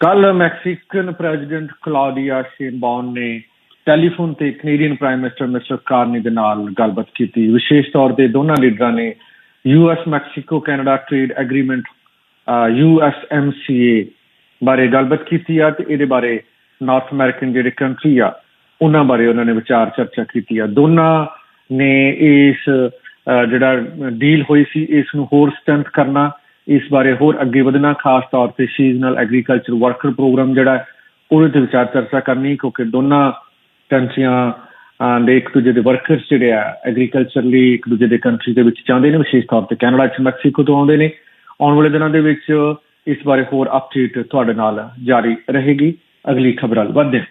ਕੱਲ Mexican president Claudia ਸ਼ੇਨਬਾਉਨ ਨੇ telephone ਤੇ Canadian prime minister mister Carney ਦੇ ਨਾਲ ਗੱਲਬਾਤ ਕੀਤੀ। ਵਿਸ਼ੇਸ਼ ਤੌਰ ਤੇ ਦੋਨਾਂ ਲੀਡਰਾਂ ਨੇ US Mexico, Canada trade agreement USMCA ਬਾਰੇ ਗੱਲਬਾਤ ਕੀਤੀ ਆ ਤੇ ਇਹਦੇ ਬਾਰੇ ਨਾਰਥ ਅਮਰੀਕਨ ਜਿਹੜੇ ਕੰਟਰੀ ਆ, ਉਹਨਾਂ ਬਾਰੇ ਉਹਨਾਂ ਨੇ ਵਿਚਾਰ ਚਰਚਾ ਕੀਤੀ ਆ। ਦੋਨਾਂ ਨੇ ਇਸ ਜਿਹੜਾ ਡੀਲ ਹੋਈ ਸੀ, ਇਸ ਨੂੰ ਹੋਰ ਸਟਰੈਂਥ ਕਰਨਾ ਇਸ ਬਾਰੇ ਹੋਰ ਅੱਗੇ ਵਧਣਾ, ਖਾਸ ਤੌਰ ਤੇ ਸੀਜ਼ਨਲ ਐਗਰੀਕਲਚਰ ਵਰਕਰ ਪ੍ਰੋਗਰਾਮ ਜਿਹੜਾ ਉਹਦੇ ਤੇ ਵਿਚਾਰ ਚਰਚਾ ਕਰਨੀ, ਕਿਉਂਕਿ ਦੋਨਾਂ ਕੰਟਰੀਆਂ ਦੇ ਇੱਕ ਦੂਜੇ ਦੇ ਵਰਕਰਸ ਜਿਹੜੇ ਆ ਐਗਰੀਕਲਚਰ ਲਈ ਇੱਕ ਦੂਜੇ ਦੇ ਕੰਟਰੀ ਦੇ ਵਿੱਚ ਚਾਹੁੰਦੇ ਨੇ, ਵਿਸ਼ੇਸ਼ ਤੌਰ ਤੇ ਕੈਨੇਡਾ ਚ, ਮੈਕਸੀਕੋ ਤੋਂ ਆਉਂਦੇ ਨੇ। ਆਉਣ ਵਾਲੇ ਦਿਨਾਂ ਦੇ ਵਿੱਚ ਇਸ ਬਾਰੇ ਹੋਰ ਅਪਡੇਟ ਤੁਹਾਡੇ ਨਾਲ ਜਾਰੀ ਰਹੇਗੀ। ਅਗਲੀ ਖਬਰਾਂ ਵੱਧਦੇ ਹਾਂ।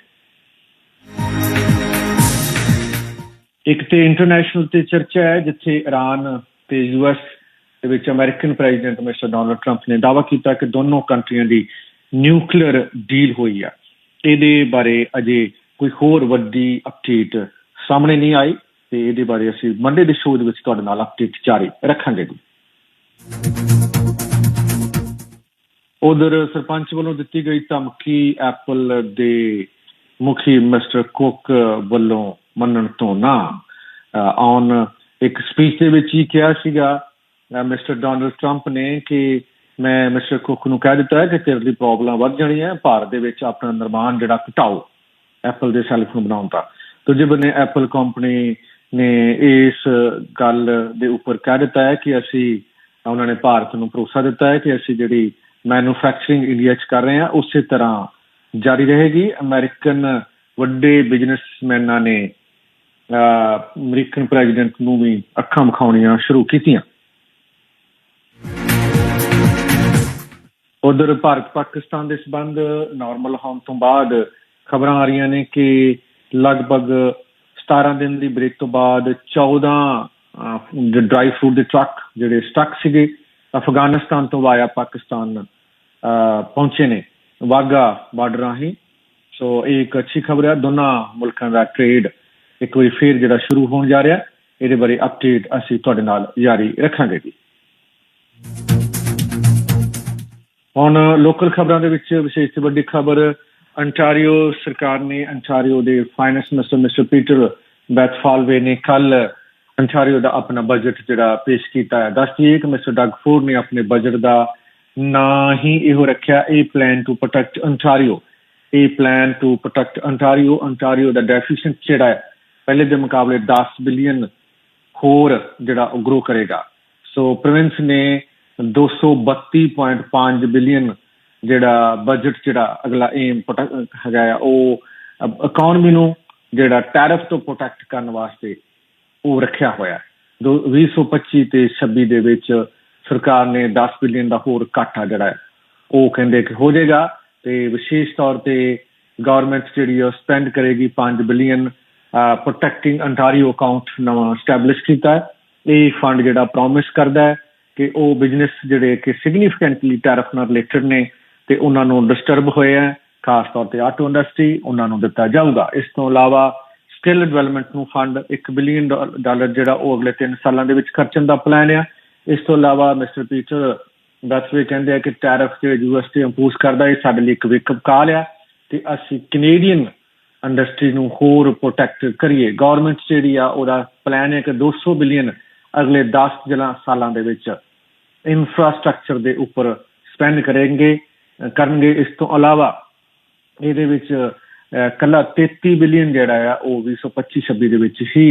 ਇੱਕ ਤੇ ਇੰਟਰਨੈਸ਼ਨਲ ਤੇ ਚਰਚਾ ਹੈ, ਜਿੱਥੇ ਈਰਾਨ ਤੇ ਯੂਐਸ ਦੇ ਵਿੱਚ American president mister Donald Trump ਨੇ ਦਾਅਵਾ ਕੀਤਾ ਕਿ ਦੋਨੋਂ ਕੰਟਰੀਆਂ ਦੀ ਨਿਊਕਲੀਅਰ ਡੀਲ ਹੋਈ ਆ। ਇਹਦੇ ਬਾਰੇ ਅਜੇ ਕੋਈ ਹੋਰ ਵੱਡੀ ਅਪਡੇਟ ਸਾਹਮਣੇ ਨਹੀਂ ਆਈ ਤੇ ਇਹਦੇ ਬਾਰੇ ਅਸੀਂ ਮੰਡੇ ਦੇ ਸ਼ੋਅ ਦੇ ਵਿੱਚ ਤੁਹਾਡੇ ਨਾਲ ਅਪਡੇਟ ਜਾਰੀ ਰੱਖਾਂਗੇ ਜੀ। ਉਧਰ ਸਰਪੰਚ ਵੱਲੋਂ ਦਿੱਤੀ ਗਈ ਧਮਕੀ ਐਪਲ ਦੇ ਮੁਖੀ ਮਿਸਟਰ ਕੁੱਕ ਵੱਲੋਂ ਮੰਨਣ ਤੋਂ ਨਾ ਔਨ ਇੱਕ ਸਪੀਚ ਦੇ ਵਿੱਚ ਹੀ ਕਿਹਾ ਸੀਗਾ ਮਿਸਟਰ ਡੋਨਲਡ ਟਰੰਪ ਨੇ ਕਿ ਮੈਂ ਮਿਸਟਰ ਕੁੱਕ ਨੂੰ ਕਹਿ ਦਿੱਤਾ ਹੈ ਕਿ ਤੇਰੇ ਦੀ ਪ੍ਰੋਬਲਮ ਵੱਧ ਜਾਣੀ ਹੈ, ਭਾਰਤ ਦੇ ਵਿੱਚ ਆਪਣਾ ਨਿਰਮਾਣ ਜਿਹੜਾ ਘਟਾਓ, ਐਪਲ ਦੇ ਸੈੱਲਫੋਨ ਬਣਾਉਣ ਦਾ। ਦੂਜੇ ਬੰਨੇ ਐਪਲ ਕੰਪਨੀ ਨੇ ਇਸ ਗੱਲ ਦੇ ਉੱਪਰ ਕਹਿ ਦਿੱਤਾ ਹੈ ਕਿ ਅਸੀਂ, ਉਹਨਾਂ ਨੇ ਭਾਰਤ ਨੂੰ ਭਰੋਸਾ ਦਿੱਤਾ ਹੈ ਕਿ ਅਸੀਂ ਜਿਹੜੀ ਮੈਨੂਫੈਕਚਰਿੰਗ ਇੰਡੀਆ 'ਚ ਕਰ ਰਹੇ ਹਾਂ, ਉਸੇ ਤਰ੍ਹਾਂ ਜਾਰੀ ਰਹੇਗੀ। ਅਮਰੀਕਨ ਵੱਡੇ ਬਿਜ਼ਨਸਮੈਨਾਂ ਨੇ ਅਮਰੀਕਨ ਪ੍ਰੈਜ਼ੀਡੈਂਟ ਨੂੰ ਵੀ ਅੱਖਾਂ ਵਿਖਾਉਣੀਆਂ ਸ਼ੁਰੂ ਕੀਤੀਆਂ। ਉਧਰ ਭਾਰਤ ਪਾਕਿਸਤਾਨ ਦੇ ਸਬੰਧ ਨਾਰਮਲ ਹੋਣ ਤੋਂ ਬਾਅਦ ਖਬਰਾਂ ਆ ਰਹੀਆਂ ਨੇ ਕਿ ਲਗਭਗ 17 ਦਿਨ ਦੀ ਬ੍ਰੇਕ ਤੋਂ ਬਾਅਦ 14 ਡਰਾਈ ਫਰੂਟ ਦੇ ਟਰੱਕ ਜਿਹੜੇ ਸਟਕ ਸੀਗੇ ਅਫਗਾਨਿਸਤਾਨ ਤੋਂ ਵਾਇਆ ਪਾਕਿਸਤਾਨ ਅਹ, ਪਹੁੰਚੇ ਨੇ ਵਾਗਾ ਬਾਰਡਰ ਰਾਹੀਂ। ਸੋ ਇਹ ਇੱਕ ਅੱਛੀ ਖਬਰ ਹੈ ਦੋਨਾਂ ਮੁਲਕਾਂ ਦਾ ਟ੍ਰੇਡ ਇੱਕ ਵਾਰੀ ਫੇਰ ਜਿਹੜਾ ਸ਼ੁਰੂ ਹੋਣ ਜਾ ਰਿਹਾ ਇਹਦੇ ਬਾਰੇ ਅਪਡੇਟ ਅਸੀਂ ਤੁਹਾਡੇ ਨਾਲ ਜਾਰੀ ਰੱਖਾਂਗੇ ਜੀ। ਹੁਣ ਲੋਕਲ ਖਬਰਾਂ ਦੇ ਵਿੱਚ ਵਿਸ਼ੇਸ਼ ਤੇ ਵੱਡੀ ਖਬਰ ਅੰਟਾਰੀਓ ਸਰਕਾਰ ਨੇ ਅੰਟਾਰੀਓ ਦੇ finance minister mister Peter Bethlenfalvy ਨੇ ਕੱਲ ਅੰਟਾਰੀਓ ਦਾ ਆਪਣਾ ਬਜਟ ਜਿਹੜਾ ਪੇਸ਼ ਕੀਤਾ ਹੈ। ਦੱਸਦੀ ਹੈ ਕਿ ਮਿਸਟਰ ਡਗ ਫੋਰਡ ਨੇ ਆਪਣੇ ਬਜਟ ਦਾ ਨਾਂ ਹੀ ਇਹੋ ਰੱਖਿਆ, ਇਹ ਪਲਾਨ ਟੂ ਪ੍ਰੋਟੈਕਟ ਅੰਟਾਰੀਓ ਇਹ plan to protect Ontario Ontario the deficient ਜਿਹੜਾ ਹੈ? ਪਹਿਲੇ ਦੇ ਮੁਕਾਬਲੇ 10 ਬਿਲੀਅਨ ਹੋਰ ਜਿਹੜਾ ਉਹ ਗਰੋ ਕਰੇਗਾ। ਸੋ ਪ੍ਰੋਵਿੰਸ ਨੇ 232.5 ਬਿਲੀਅਨ ਜਿਹੜਾ ਬਜਟ ਜਿਹੜਾ ਅਗਲਾ ਏਮ ਹੈਗਾ ਆ, ਉਹ ਇਕਨੋਮੀ ਨੂੰ ਜਿਹੜਾ ਟੈਰਿਫ ਤੋਂ ਪ੍ਰੋਟੈਕਟ ਕਰਨ ਵਾਸਤੇ ਉਹ ਰੱਖਿਆ ਹੋਇਆ ਹੈ। 2025 ਤੇ 26 ਦੇ ਵਿੱਚ ਸਰਕਾਰ ਨੇ 10 ਬਿਲੀਅਨ ਦਾ ਹੋਰ ਘਾਟਾ ਜਿਹੜਾ ਹੈ, ਉਹ ਕਹਿੰਦੇ ਕਿ ਹੋ ਜਾਏਗਾ ਤੇ ਵਿਸ਼ੇਸ਼ ਤੌਰ ਤੇ ਗਵਰਨਮੈਂਟ ਜਿਹੜੀ ਉਹ ਸਪੈਂਡ ਕਰੇਗੀ 5 ਬਿਲੀਅਨ ਪ੍ਰੋਟੈਕਟਿੰਗ ਅੰਟਾਰੀਓ ਅਕਾਊਂਟ ਨਵਾਂ ਸਟੈਬਲਿਸ਼ ਕੀਤਾ ਹੈ ਇਹ ਫੰਡ ਜਿਹੜਾ ਪ੍ਰੋਮਿਸ ਕਰਦਾ ਹੈ ਕਿ ਉਹ ਬਿਜ਼ਨਸ ਜਿਹੜੇ ਕਿ ਸਿਗਨੀਫੀਕੈਂਟਲੀ ਟੈਰਿਫ ਨਾਲ ਰਿਲੇਟਡ ਨੇ ਤੇ ਉਹਨਾਂ ਨੂੰ ਡਿਸਟਰਬ ਹੋਏ ਆ, ਖਾਸ ਤੌਰ ਤੇ ਆਟੋ ਇੰਡਸਟਰੀ ਉਹਨਾਂ ਨੂੰ ਦਿੱਤਾ ਜਾਊਗਾ। ਇਸ ਤੋਂ ਇਲਾਵਾ ਸਕਿੱਲ ਡਿਵੈਲਪਮੈਂਟ ਨੂੰ ਫੰਡ 1 ਬਿਲੀਅਨ ਡਾਲਰ ਜਿਹੜਾ ਉਹ ਅਗਲੇ 3 ਸਾਲਾਂ ਦੇ ਵਿੱਚ ਖਰਚਣ ਦਾ ਪਲਾਨ ਆ। ਇਸ ਤੋਂ ਇਲਾਵਾ ਮਿਸਟਰ ਪੀਟਰ ਬੈਥਵੇ ਕਹਿੰਦੇ ਆ ਕਿ ਟੈਰਿਫ ਜਿਹੜੇ ਯੂਐਸ ਤੇ ਇੰਪੋਜ਼ ਕਰਦਾ, ਇਹ ਸਾਡੇ ਲਈ ਇੱਕ ਵੇਕਅਪ ਕਾਲ ਆ ਤੇ ਅਸੀਂ ਕੈਨੇਡੀਅਨ ਇੰਡਸਟਰੀ ਨੂੰ ਹੋਰ ਪ੍ਰੋਟੈਕਟ ਕਰੀਏ। ਗਵਰਨਮੈਂਟ ਜਿਹੜੀ ਆ, ਉਹਦਾ ਪਲਾਨ ਹੈ ਕਿ 200 ਬਿਲੀਅਨ ਅਗਲੇ 10 ਜਲਾ ਸਾਲਾਂ ਦੇ ਵਿੱਚ ਇਨਫਰਾਸਟ੍ਰਕਚਰ ਦੇ ਉੱਪਰ ਸਪੈਂਡ ਕਰਨਗੇ ਕਰਨਗੇ। ਇਸ ਤੋਂ ਇਲਾਵਾ ਇਹਦੇ ਵਿੱਚ ਅਹ, ਕੱਲਾ 33 ਬਿਲੀਅਨ ਜਿਹੜਾ ਆ ਉਹ 2025 26 ਦੇ ਵਿੱਚ ਹੀ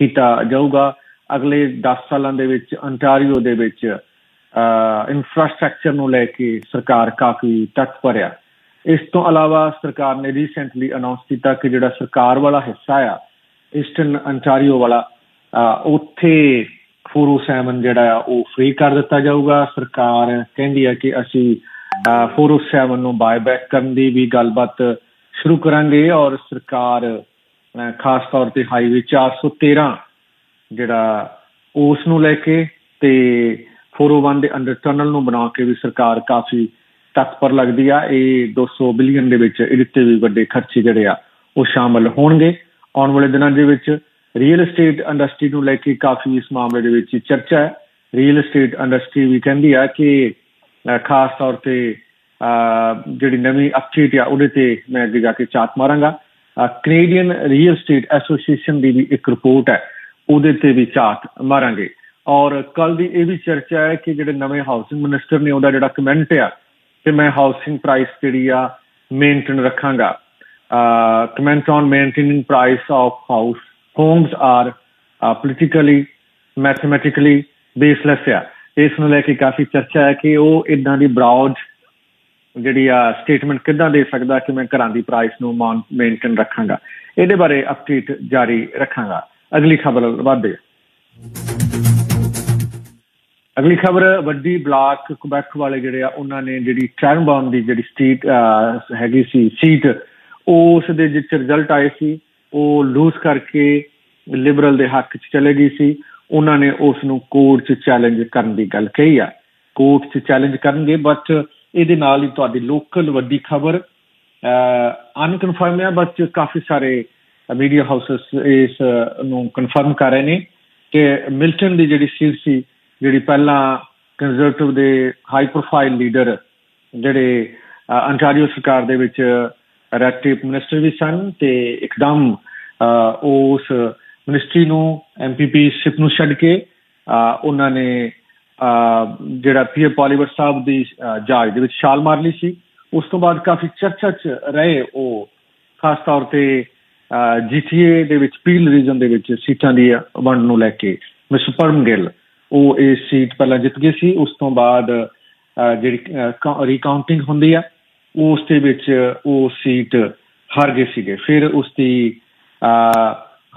ਕੀਤਾ ਜਾਊਗਾ। ਅਗਲੇ 10 ਸਾਲਾਂ ਦੇ ਵਿੱਚ ਅੰਟਾਰੀਓ ਦੇ ਵਿੱਚ ਇਨਫਰਾਸਟ੍ਰਕਚਰ ਨੂੰ ਲੈ ਕੇ ਸਰਕਾਰ ਕਾਫੀ ਤਤਪਰ ਆ ਇਸ ਤੋਂ ਇਲਾਵਾ ਸਰਕਾਰ ਨੇ ਰੀਸੈਂਟਲੀ ਅਨਾਉਂਸ ਕੀਤਾ ਕਿ ਜਿਹੜਾ ਸਰਕਾਰ ਵਾਲਾ ਹਿੱਸਾ ਆ ਈਸਟਰਨ ਅੰਟਾਰੀਓ ਵਾਲਾ ਉੱਥੇ 407 ਜਿਹੜਾ ਆ, ਉਹ ਫ੍ਰੀ ਕਰ ਦਿੱਤਾ ਜਾਊਗਾ। ਸਰਕਾਰ ਕਹਿੰਦੀ ਹੈ ਕਿ ਅਸੀਂ 407 ਨੂੰ ਬਾਇਬੈਕ ਕਰਨ ਦੀ ਵੀ ਗੱਲਬਾਤ ਸ਼ੁਰੂ ਕਰਾਂਗੇ ਔਰ ਸਰਕਾਰ ਖਾਸ ਤੌਰ ਤੇ ਹਾਈਵੇ 413 ਜਿਹੜਾ ਉਸ ਨੂੰ ਲੈ ਕੇ ਤੇ 401 ਦੇ ਅੰਡਰ ਟਨਲ ਨੂੰ ਬਣਾ ਕੇ ਵੀ ਸਰਕਾਰ ਕਾਫੀ ਤਤਪਰ ਲੱਗਦੀ ਆ। ਇਹ 200 ਬਿਲੀਅਨ ਦੇ ਵਿੱਚ ਇਹਦੇ ਤੇ ਵੀ ਵੱਡੇ ਖਰਚੇ ਜਿਹੜੇ ਆ, ਉਹ ਸ਼ਾਮਲ ਹੋਣਗੇ। ਆਉਣ ਵਾਲੇ ਦਿਨਾਂ ਦੇ ਵਿੱਚ ਰੀਅਲ ਏਸਟੇਟ ਇੰਡਸਟਰੀ ਨੂੰ ਲੈ ਕੇ ਕਾਫੀ ਇਸ ਮਾਮਲੇ ਦੇ ਵਿੱਚ ਚਰਚਾ ਹੈ। ਰੀਅਲ ਏਸਟੇਟ ਇੰਡਸਟਰੀ ਵੀ ਕਹਿੰਦੀ ਆ ਕਿ ਖਾਸ ਤੌਰ ਤੇ ਜਿਹੜੀ ਨਵੀਂ ਅਪਡੇਟ ਆ ਉਹਦੇ ਤੇ ਮੈਂ ਅੱਗੇ ਜਾ ਕੇ ਚਾਤ ਮਾਰਾਂਗਾ। ਕੈਨੇਡੀਅਨ ਰੀਅਲ ਸਟੇਟ ਐਸੋਸੀਏਸ਼ਨ ਦੀ ਵੀ ਇੱਕ ਰਿਪੋਰਟ ਹੈ, ਉਹਦੇ ਤੇ ਵੀ ਚਾਤ ਮਾਰਾਂਗੇ। ਔਰ ਕੱਲ ਦੀ ਇਹ ਵੀ ਚਰਚਾ ਹੈ ਕਿ ਜਿਹੜੇ ਨਵੇਂ ਹਾਊਸਿੰਗ ਮਿਨਿਸਟਰ ਨੇ ਉਹਦਾ ਜਿਹੜਾ ਕਮੈਂਟ ਆ, ਕਿ ਮੈਂ ਹਾਊਸਿੰਗ ਪ੍ਰਾਈਸ ਜਿਹੜੀ ਆ ਮੇਨਟੇਨ ਰੱਖਾਂਗਾ। Comment on maintaining price of house homes are politically mathematically baseless ਆ। ਇਸ ਨੂੰ ਲੈ ਕੇ ਕਾਫੀ ਚਰਚਾ ਹੈ ਕਿ ਉਹ ਇਦਾਂ ਦੀ ਬਰਾਡ ਜਿਹੜੀ ਆ ਸਟੇਟਮੈਂਟ ਕਿੱਦਾਂ ਦੇ ਸਕਦਾ ਕਿ ਮੈਂ ਘਰਾਂ ਦੀ ਪ੍ਰਾਈਸ ਨੂੰ ਮੇਨਟੇਨ ਰੱਖਾਂਗਾ। ਇਹਦੇ ਬਾਰੇ ਅਪਡੇਟ ਜਾਰੀ ਰੱਖਾਂਗਾ। ਅਗਲੀ ਖਬਰ ਵਧਦੇ ਅਗਲੀ ਖਬਰ, ਵੱਡੀ ਬਲਾਕ ਕੁਬੈਕ ਵਾਲੇ ਜਿਹੜੇ ਆ, ਉਹਨਾਂ ਨੇ ਜਿਹੜੀ ਟ੍ਰੈਨਬਾਰਨ ਦੀ ਜਿਹੜੀ ਸਟੇਟ ਹੈਗੀ ਸੀ ਸੀਟ ਉਸ ਦੇ ਜਿੱਚ ਰਿਜ਼ਲਟ ਆਏ ਸੀ। ਉਹ ਲੂਸ ਕਰਕੇ ਲਿਬਰਲ ਦੇ ਹੱਕ 'ਚ ਚਲੇ ਗਈ ਸੀ। ਉਹਨਾਂ ਨੇ ਉਸ ਨੂੰ ਕੋਰਟ 'ਚ ਚੈਲੰਜ ਕਰਨ ਦੀ ਗੱਲ ਕਹੀ ਆ। ਕੋਰਟ 'ਚ ਚੈਲੰਜ ਕਰਨਗੇ ਬਟ ਇਹਦੇ ਨਾਲ ਹੀ ਤੁਹਾਡੀ ਲੋਕਲ ਵੱਡੀ ਖਬਰ ਅਨਕਨਫਰਮ ਹੈ ਬਟ ਕਾਫੀ ਸਾਰੇ ਮੀਡੀਆ ਹਾਊਸਸ ਇਸ ਨੂੰ ਕਨਫਰਮ ਕਰ ਰਹੇ ਨੇ ਕਿ ਮਿਲਟਨ ਦੀ ਜਿਹੜੀ ਸੀਟ ਸੀ, ਜਿਹੜੀ ਪਹਿਲਾਂ ਕੰਜ਼ਰਵੇਟਿਵ ਦੇ ਹਾਈ ਪ੍ਰੋਫਾਈਲ ਲੀਡਰ ਜਿਹੜੇ ਅੰਟਾਰੀਓ ਸਰਕਾਰ ਦੇ ਵਿੱਚ ਰੈਟਿਪ ਮਿਨਿਸਟਰ ਵੀ ਸਨ ਤੇ ਇੱਕਦਮ ਉਸ ਮਿਨਿਸਟਰੀ ਨੂੰ ਐਮਪੀਪੀ ਸ਼ਿਪ ਨੂੰ ਛੱਡ ਕੇ ਉਹਨਾਂ ਨੇ ਜਿਹੜਾ ਪੀਏ ਪੋਲੀਵਰ ਸਾਹਿਬ ਦੀ ਜਹਾਜ਼ ਦੇ ਵਿੱਚ ਛਾਲ ਮਾਰ ਲਈ ਸੀ। ਉਸ ਤੋਂ ਬਾਅਦ ਕਾਫੀ ਚਰਚਾ ਚ ਰਹੇ ਉਹ, ਖਾਸ ਤੌਰ ਤੇ ਜੀਟੀਏ ਦੇ ਵਿੱਚ ਪੀਲ ਰੀਜਨ ਦੇ ਵਿੱਚ ਸੀਟਾਂ ਦੀ ਵੰਡ ਨੂੰ ਲੈ ਕੇ ਮਿਸਟਰ ਪਰਮਗਿਲ ਉਹ ਇਹ ਸੀਟ ਪਹਿਲਾਂ ਜਿੱਤ ਗਏ ਸੀ। ਉਸ ਤੋਂ ਬਾਅਦ ਜਿਹੜੀ ਰੀਕਾਊਂਟਿੰਗ ਹੁੰਦੀ ਆ। ਉਸ ਦੇ ਵਿੱਚ ਉਹ ਸੀਟ ਹਾਰ ਗਏ ਸੀਗੇ। ਫਿਰ ਉਸ ਦੀ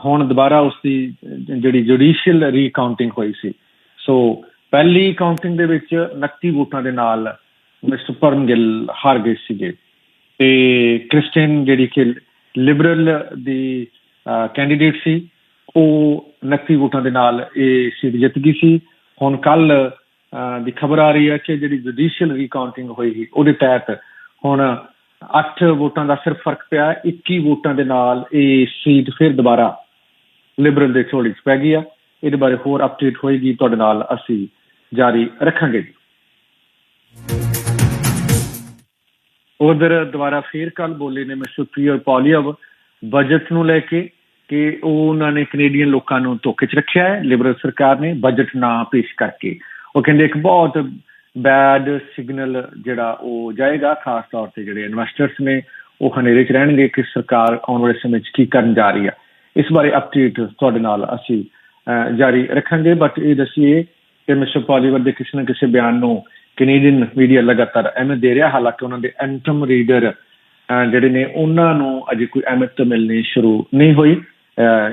ਹੁਣ ਦੁਬਾਰਾ ਉਸ ਦੀ ਜਿਹੜੀ ਜੁਡੀਸ਼ੀਅਲ ਰੀਕਾਊਂਟਿੰਗ ਹੋਈ ਸੀ। ਸੋ ਪਹਿਲੀ ਕਾਊਂਟਿੰਗ ਦੇ ਵਿੱਚ 29 ਵੋਟਾਂ ਦੇ ਨਾਲ ਮਿਸਟਰ ਪਰਮਗਿਲ ਹਾਰ ਗਏ ਸੀਗੇ। ਤੇ ਕ੍ਰਿਸਟੀਅਨ ਜਿਹੜੀ ਕਿ ਲਿਬਰਲ ਦੀ ਕੈਂਡੀਡੇਟ ਸੀ, ਉਹ 29 ਵੋਟਾਂ ਦੇ ਨਾਲ ਇਹ ਸੀਟ ਜਿੱਤ ਗਈ ਸੀ। ਹੁਣ ਕੱਲ ਦੀ ਖਬਰ ਆ ਰਹੀ ਹੈ ਕਿ ਜਿਹੜੀ ਜੁਡੀਸ਼ੀਅਲ ਰੀਕਾਊਂਟਿੰਗ ਹੋਈ ਉਹਦੇ ਤਹਿਤ ਹੁਣ 8 ਵੋਟਾਂ ਦਾ ਸਿਰਫ ਫ਼ਰਕ ਪਿਆ 21 ਵੋਟਾਂ ਦੇ ਨਾਲ ਇਹ ਸੀਟ ਫਿਰ ਦੁਬਾਰਾ ਲਿਬਰਲ ਦੇ ਝੋਲੀ 'ਚ ਪੈ ਗਈ ਆ। ਇਹਦੇ ਬਾਰੇ ਹੋਰ ਅਪਡੇਟ ਹੋਏਗੀ, ਤੁਹਾਡੇ ਨਾਲ ਅਸੀਂ ਜਾਰੀ ਰੱਖਾਂਗੇ ਉਧਰ ਦੁਬਾਰਾ ਫੇਰ ਕੱਲ ਬੋਲੇ ਨੇ ਮਿਸਟਰ ਪ੍ਰੀਅਰ ਪੌਲੀਅਵ ਬਜਟ ਨੂੰ ਲੈ ਕੇ ਕਿ ਉਹ ਉਹਨਾਂ ਨੇ ਕੈਨੇਡੀਅਨ ਲੋਕਾਂ ਨੂੰ ਧੋਖੇ 'ਚ ਰੱਖਿਆ ਹੈ। ਲਿਬਰਲ ਸਰਕਾਰ ਨੇ ਬਜਟ ਨਾ ਪੇਸ਼ ਕਰਕੇ। ਉਹ ਕਹਿੰਦੇ ਇੱਕ ਬਹੁਤ ਬੈਡ ਸਿਗਨਲ ਜਿਹੜਾ ਉਹ ਜਾਏਗਾ, ਖਾਸ ਤੌਰ ਤੇ ਜਿਹੜੇ ਇਨਵੈਸਟਰਸ ਨੇ, ਉਹ ਹਨੇਰੇ 'ਚ ਰਹਿਣਗੇ ਕਿ ਸਰਕਾਰ ਆਉਣ ਵਾਲੇ ਸਮੇਂ 'ਚ ਕੀ ਕਰਨ ਜਾ ਰਹੀ ਹੈ ਇਸ ਬਾਰੇ ਅਪਡੇਟ ਤੁਹਾਡੇ ਨਾਲ ਅਸੀਂ ਜਾਰੀ ਰੱਖਾਂਗੇ। ਬਟ ਇਹ ਦਸੀਏ ਕਿ ਮਿਸਟਰ ਪੋਲੀਵਰ ਦੇ ਕਿਸੇ ਨਾ ਕਿਸੇ ਬਿਆਨ ਨੂੰ ਕੈਨੇਡੀਅਨ ਮੀਡੀਆ ਲਗਾਤਾਰ ਅਹਿਮੀਅਤ ਦੇ ਰਿਹਾ, ਹਾਲਾਂਕਿ ਉਹਨਾਂ ਦੇ ਐਂਟਮ ਰੀਡਰ ਜਿਹੜੇ ਨੇ, ਉਹਨਾਂ ਨੂੰ ਅਜੇ ਕੋਈ ਅਹਿਮੀਅਤ ਮਿਲਣੀ ਸ਼ੁਰੂ ਨਹੀਂ ਹੋਈ।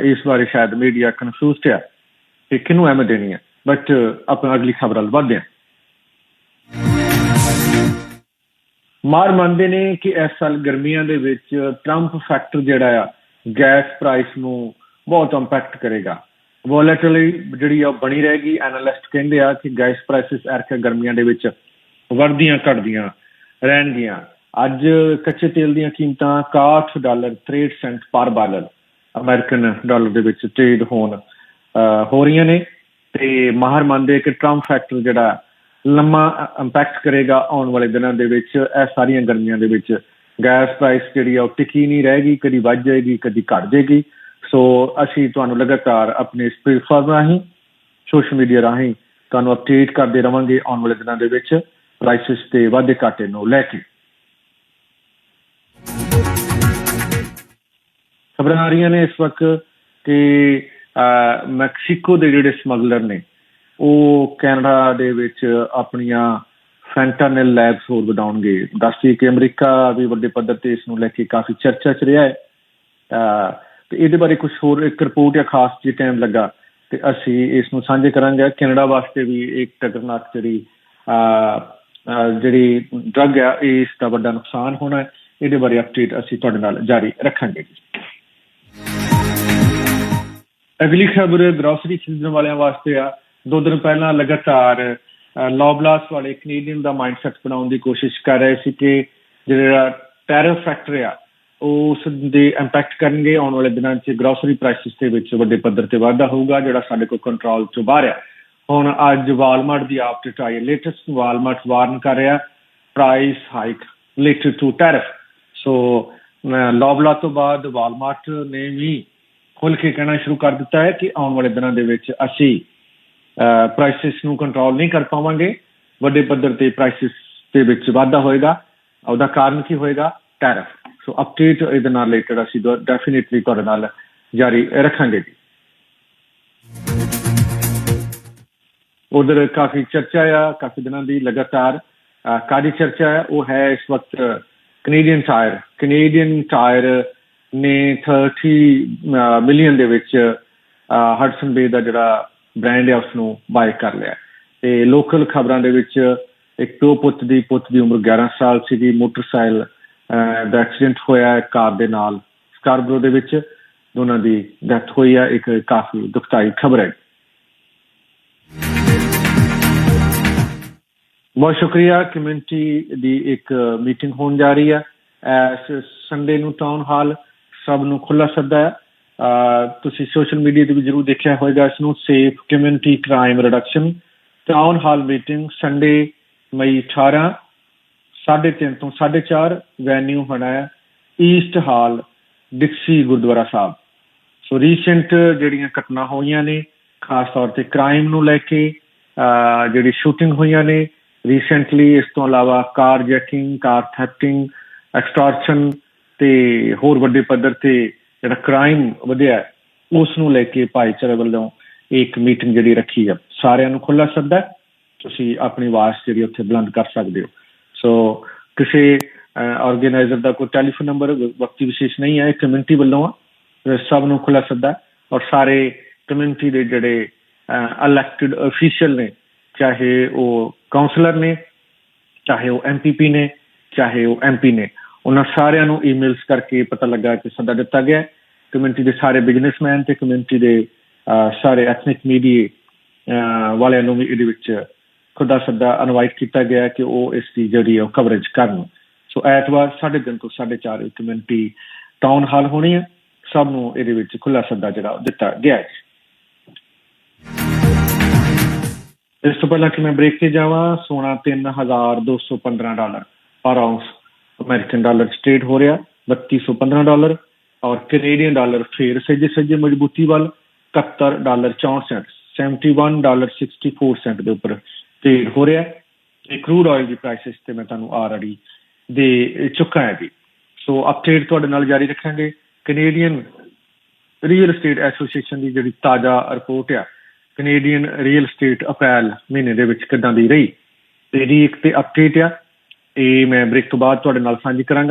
ਇਸ ਬਾਰੇ ਸ਼ਾਇਦ ਮੀਡੀਆ ਕਨਫਿਊਜ਼ਡ ਹੈ ਕਿ ਕਿਹਨੂੰ ਅਹਿਮੀਅਤ ਦੇਣੀ ਹੈ ਬਟ ਆਪਾਂ ਅਗਲੀ ਖਬਰ ਵੱਲ ਵਧਦੇ ਹਾਂ। ਮਾਰ ਮੰਨਦੇ ਨੇ ਕਿ ਇਸ ਸਾਲ ਗਰਮੀਆਂ ਦੇ ਵਿੱਚ ਟਰੰਪ ਫੈਕਟਰ ਜਿਹੜਾ ਆ ਗੈਸ ਪ੍ਰਾਈਸ ਨੂੰ ਬਹੁਤ ਇੰਪੈਕਟ ਕਰੇਗਾ। ਵੋਲੈਟਿਲਿਟੀ ਜਿਹੜੀ ਆ ਬਣੀ ਰਹੇਗੀ। ਐਨਾਲਿਸਟ ਕਹਿੰਦੇ ਆ ਕਿ ਗੈਸ ਪ੍ਰਾਈਸਸ ਅਰਕੇ ਗਰਮੀਆਂ ਦੇ ਵਿੱਚ ਵਰਦੀਆਂ ਘਟਦੀਆਂ ਰਹਿਣਗੀਆਂ। ਅੱਜ ਕੱਚੇ ਤੇਲ ਦੀਆਂ ਕੀਮਤਾਂ 61 ਡਾਲਰ 63 ਸੈਂਟ ਪਰ ਬਾਰਲ, ਅਮਰੀਕਨ ਡਾਲਰ ਦੇ ਵਿੱਚ ਟ੍ਰੇਡ ਹੋਣ ਹੋ ਰਹੀਆਂ ਨੇ। ਤੇ ਮਾਹਰ ਮੰਨਦੇ ਕਿ ਟਰੰਪ ਫੈਕਟਰ ਜਿਹੜਾ ਲੰਮਾ ਇੰਪੈਕਟ ਕਰੇਗਾ ਆਉਣ ਵਾਲੇ ਦਿਨਾਂ ਦੇ ਵਿੱਚ, ਇਹ ਸਾਰੀਆਂ ਗਰਮੀਆਂ ਦੇ ਵਿੱਚ। ਗੈਸ ਪ੍ਰਾਈਸ ਜਿਹੜੀ ਆ ਉਹ ਟਿਕੀ ਨਹੀਂ ਰਹੇਗੀ ਕਦੀ ਵੱਧ ਜਾਏਗੀ, ਕਦੀ ਘਟ ਜਾਏਗੀ। ਸੋ ਅਸੀਂ ਤੁਹਾਨੂੰ ਲਗਾਤਾਰ ਆਪਣੇ ਇਸ ਪਲੇਟਫਾਰਮ ਰਾਹੀਂ ਸੋਸ਼ਲ ਮੀਡੀਆ ਰਾਹੀਂ ਤੁਹਾਨੂੰ ਅਪਡੇਟ ਕਰਦੇ ਰਵਾਂਗੇ ਆਉਣ ਵਾਲੇ ਦਿਨਾਂ ਦੇ ਵਿੱਚ ਪ੍ਰਾਈਸਸ ਤੇ ਵਾਧੇ ਘਾਟੇ ਨੂੰ ਲੈ ਕੇ। ਖਬਰਾਂ ਆ ਰਹੀਆਂ ਨੇ ਇਸ ਵਕਤ ਕਿ ਮੈਕਸੀਕੋ ਦੇ ਜਿਹੜੇ ਸਮਗਲਰ ਨੇ ਉਹ ਕੈਨੇਡਾ ਦੇ ਵਿੱਚ ਆਪਣੀਆਂ ਫੈਂਟਾਨਲ ਲੈਬਸ ਹੋਰ ਵਧਾਉਣਗੇ। ਦੱਸਦੀ ਕਿ ਅਮਰੀਕਾ ਵੀ ਵੱਡੇ ਪੱਧਰ ਤੇ ਇਸ ਨੂੰ ਲੈ ਕੇ ਕਾਫੀ ਚਰਚਾ ਚ ਰਿਹਾ ਹੈ। ਤੇ ਇਹਦੇ ਬਾਰੇ ਕੁਝ ਹੋਰ ਇੱਕ ਰਿਪੋਰਟ ਜਾਂ ਖਾਸ ਜੀ ਟਾਈਮ ਲੱਗਾ ਤੇ ਅਸੀਂ ਇਸ ਨੂੰ ਸਾਂਝੇ ਕਰਾਂਗੇ। ਕੈਨੇਡਾ ਵਾਸਤੇ ਵੀ ਇੱਕ ਟਕਰਨਾਕ ਜਿਹੜੀ ਜਿਹੜੀ ਡਰਗ ਹੈ ਇਸ ਦਾ ਵੱਡਾ ਨੁਕਸਾਨ ਹੋਣਾ ਹੈ। ਇਹਦੇ ਬਾਰੇ ਅਪਡੇਟ ਅਸੀਂ ਤੁਹਾਡੇ ਨਾਲ ਜਾਰੀ ਰੱਖਾਂਗੇ ਅਗਲੀ ਖਬਰ ਗ੍ਰੋਸਰੀ ਖਰੀਦਣ ਵਾਲਿਆਂ ਵਾਸਤੇ ਆ। ਦੋ ਦਿਨ ਪਹਿਲਾਂ ਲਗਾਤਾਰ ਲੌਬਲਾਸ ਵਾਲੇ ਕੈਨੇਡੀਅਨ ਦਾ ਮਾਈਂਡਸੈਟ ਬਣਾਉਣ ਦੀ ਕੋਸ਼ਿਸ਼ ਕਰ ਰਹੇ ਸੀ ਕਿ ਜਿਹੜਾ ਟੈਰਿਫ ਫੈਕਟਰ ਆ ਉਸ ਦੇ ਇੰਪੈਕਟ ਕਰਨਗੇ ਆਉਣ ਵਾਲੇ ਦਿਨਾਂ 'ਚ ਗ੍ਰੋਸਰੀ ਪ੍ਰਾਈਸਿਸ ਦੇ ਵਿੱਚ ਵੱਡੇ ਪੱਧਰ ਤੇ ਵਾਧਾ ਹੋਊਗਾ, ਜਿਹੜਾ ਸਾਡੇ ਕੋਲ ਕੰਟਰੋਲ 'ਚੋਂ ਬਾਹਰ ਆ ਹੁਣ ਅੱਜ ਵਾਲਮਾਰਟ ਦੀ ਅਪਡੇਟ ਆਈ ਲੇਟੈਸਟ ਵਾਲਮਾਰਟ ਵਾਰਨ ਕਰ ਰਿਹਾ, price hike related to tariff. So ਲੌਬਲਾ ਤੋਂ ਬਾਅਦ ਵਾਲਮਾਰਟ ਨੇ ਵੀ ਖੁੱਲ ਕੇ ਕਹਿਣਾ ਸ਼ੁਰੂ ਕਰ ਦਿੱਤਾ ਹੈ ਕਿ ਆਉਣ ਵਾਲੇ ਦਿਨਾਂ ਦੇ ਵਿੱਚ ਅਸੀਂ ਪ੍ਰਾਈਸਿਸ ਨੂੰ ਕੰਟਰੋਲ ਨਹੀਂ ਕਰ ਪਾਵਾਂਗੇ। ਵੱਡੇ ਪੱਧਰ ਤੇ ਪ੍ਰਾਈਸਿਸ ਦੇ ਵਿੱਚ ਵਾਧਾ ਹੋਏਗਾ। ਉਹਦਾ ਕਾਰਨ ਕੀ ਹੋਏਗਾ? ਟੈਰਿਫ ਸੋ ਅਪਡੇਟ ਇਹਦੇ ਨਾਲ ਰਿਲੇਟਡ ਅਸੀਂ ਡੈਫੀਨਿਟਲੀ ਤੁਹਾਡੇ ਨਾਲ ਜਾਰੀ ਰੱਖਾਂਗੇ ਜੀ। ਉਧਰ ਕਾਫੀ ਚਰਚਾ ਆ, ਕਾਫੀ ਦਿਨਾਂ ਦੀ ਲਗਾਤਾਰ ਕਾਦੀ ਚਰਚਾ ਹੈ ਉਹ ਹੈ ਇਸ ਵਕਤ ਕੈਨੇਡੀਅਨ ਟਾਇਰ ਕੈਨੇਡੀਅਨ ਟਾਇਰ ਨੇ 30 ਮਿਲੀਅਨ ਦੇ ਵਿੱਚ ਹਡਸਨ ਬੇ ਦਾ ਜਿਹੜਾ ਬ੍ਰਾਂਡ ਹੈ ਉਸ ਨੂੰ ਬਾਈ ਕਰ ਲਿਆ। ਤੇ ਲੋਕਲ ਖਬਰਾਂ ਦੇ ਵਿੱਚ ਇੱਕ ਦੋ ਪੁੱਤ ਦੀ ਪੁੱਤ ਦੀ ਉਮਰ 11 ਸਾਲ ਸੀਗੀ, ਮੋਟਰਸਾਈਕਲ ਦਾ ਐਕਸੀਡੈਂਟ ਹੋਇਆ ਕਾਰ ਦੇ ਨਾਲ। ਸਕਾਰਬਰੋ ਦੇ ਵਿੱਚ ਦੋਨਾਂ ਦੀ ਡੈਥ ਹੋਈ ਹੈ, ਇੱਕ ਕਾਫੀ ਦੁਖਦਾਈ ਖਬਰ ਹੈ। ਬਹੁਤ ਸ਼ੁਕਰੀਆ ਕਮਿਊਨਿਟੀ ਦੀ ਇੱਕ ਮੀਟਿੰਗ ਹੋਣ ਜਾ ਰਹੀ ਹੈ। ਐਸ ਸੰਡੇ ਨੂੰ ਟਾਊਨ ਹਾਲ ਸਭ ਨੂੰ ਖੁੱਲਾ ਸੱਦਾ ਹੈ। ਤੁਸੀਂ ਸੋਸ਼ਲ ਮੀਡੀਆ ਤੇ ਵੀ ਜਰੂਰ ਦੇਖਿਆ ਹੋਵੇਗਾ ਇਸ ਨੂੰ safe community crime reduction town hall meeting Sunday ਮਈ 18 3:30 ਤੋਂ 4:30 ਵੈਨਿਊ ਹੋਣਾ ਹੈ east hall Dixie Gurdwara Sahib. So recent ਜਿਹੜੀਆਂ ਘਟਨਾ ਹੋਈਆਂ ਨੇ, ਖਾਸ ਤੌਰ ਤੇ ਕ੍ਰਾਈਮ ਨੂੰ ਲੈ ਕੇ ਜਿਹੜੀ ਸ਼ੂਟਿੰਗ ਹੋਈਆਂ ਨੇ ਰੀਸੈਂਟਲੀ ਇਸ ਤੋਂ ਇਲਾਵਾ ਕਾਰ ਜੈਕਿੰਗ ਕਾਰ ਥੈਫਟਿੰਗ ਐਕਸਟੋਰਸ਼ਨ ਤੇ ਹੋਰ ਵੱਡੇ ਪੱਧਰ ਤੇ ਜਿਹੜਾ ਕ੍ਰਾਈਮ ਵਧਿਆ ਉਸ ਨੂੰ ਲੈ ਕੇ ਭਾਈਚਾਰੇ ਵੱਲੋਂ ਇੱਕ ਮੀਟਿੰਗ ਜਿਹੜੀ ਰੱਖੀ ਹੈ ਸਾਰਿਆਂ ਨੂੰ ਖੁੱਲਾ ਸੱਦਾ ਤੁਸੀਂ ਆਪਣੀ ਆਵਾਜ਼ ਜਿਹੜੀ ਉੱਥੇ ਬੁਲੰਦ ਕਰ ਸਕਦੇ ਹੋ। ਸੋ ਕਿਸੇ ਆਰਗੇਨਾਈਜ਼ਰ ਦਾ ਕੋਈ ਟੈਲੀਫੋਨ ਨੰਬਰ ਵਕਤੀ ਵਿਸ਼ੇਸ਼ ਨਹੀਂ ਹੈ ਕਮਿਊਨਿਟੀ ਵੱਲੋਂ ਆ। ਸਭ ਨੂੰ ਖੁੱਲਾ ਸੱਦਾ ਔਰ ਸਾਰੇ ਕਮਿਊਨਿਟੀ ਦੇ ਜਿਹੜੇ ਇਲੈਕਟਿਡ ਅਫੀਸ਼ੀਅਲ ਨੇ, ਚਾਹੇ ਉਹ ਕਾਉਂਸਲਰ ਨੇ, ਚਾਹੇ ਉਹ ਐਮਪੀਪੀ ਨੇ, ਚਾਹੇ ਉਹ ਐਮਪੀ ਨੇ ਉਹਨਾਂ ਸਾਰਿਆਂ ਨੂੰ ਈਮੇਲਸ ਕਰਕੇ ਪਤਾ ਲੱਗਾ ਕਿ ਸੱਦਾ ਦਿੱਤਾ ਗਿਆ ਕਮਿਊਨਿਟੀ ਦੇ ਸਾਰੇ ਬਿਜ਼ਨਸਮੈਨ ਤੇ ਕਮਿਊਨਿਟੀ ਦੇ ਸਾਰੇ ਐਥਨਿਕ ਮੀਡੀਆ ਵਾਲਿਆਂ ਨੂੰ ਵੀ ਇਹਦੇ ਵਿੱਚ ਖੁਦਾ ਸੱਦਾ ਇਨਵਾਈਟ ਕੀਤਾ ਗਿਆ ਕਿ ਉਹ ਇਸ ਦੀ ਜਿਹੜੀ ਉਹ ਕਵਰੇਜ ਕਰਨ। ਸੋ ਐਤਵਾਰ 3:30 ਤੋਂ 4:30 ਕਮਿਊਨਿਟੀ ਟਾਊਨ ਹਾਲ ਹੋਣੀ ਹੈ। ਸਭ ਨੂੰ ਇਹਦੇ ਵਿੱਚ ਖੁੱਲਾ ਸੱਦਾ ਜਿਹੜਾ ਦਿੱਤਾ ਗਿਆ ਹੈ। ਇਸ ਤੋਂ ਪਹਿਲਾਂ ਕਿ ਮੈਂ ਬ੍ਰੇਕ ਤੇ ਜਾਵਾਂ, ਸੋਨਾ 3215 ਡਾਲਰ। ਪਰ ਆਉਂਸ ਅਮਰੀਕਨ ਡਾਲਰ ਸਟੇਟ ਹੋ ਰਿਹਾ 3215 ਡਾਲਰ ਔਰ ਕੈਨੇਡੀਅਨ ਡਾਲਰ ਫੇਰ ਸੱਜੇ ਸੱਜੇ ਮਜ਼ਬੂਤੀ ਵੱਲ 71 ਡਾਲਰ 64 ਸੈਂਟ 71 ਡਾਲਰ 64 ਸੈਂਟ ਦੇ ਉੱਪਰ ਟ੍ਰੇਡ ਹੋ ਰਿਹਾ ਤੇ ਕਰੂਡ ਆਇਲ ਦੀ ਪ੍ਰਾਈਸਿਸ ਤੇ ਮੈਂ ਤੁਹਾਨੂੰ ਆਲਰੇਡੀ ਦੇ ਚੁੱਕਾ ਹੈ ਜੀ। ਸੋ ਅਪਡੇਟ ਤੁਹਾਡੇ ਨਾਲ ਜਾਰੀ ਰੱਖਾਂਗੇ। ਕੈਨੇਡੀਅਨ ਰੀਅਲ ਏਸਟੇਟ ਐਸੋਸੀਏਸ਼ਨ ਦੀ ਜਿਹੜੀ ਤਾਜ਼ਾ ਰਿਪੋਰਟ ਆ ਕੈਨੇਡੀਅਨ ਰੀਅਲ ਏਸਟੇਟ ਅਪ੍ਰੈਲ ਮਹੀਨੇ ਦੇ ਵਿੱਚ ਕਿਦਾਂ ਦੀ ਰਹੀ ਤੇ ਇਹਦੀ ਇੱਕ ਤੇ ਅਪਡੇਟ ਆ। ਇਹ ਮੈਂ ਬ੍ਰੇਕ ਤੋਂ ਬਾਅਦ ਤੁਹਾਡੇ ਨਾਲ ਸਾਂਝੀ ਕਰਾਂਗਾ।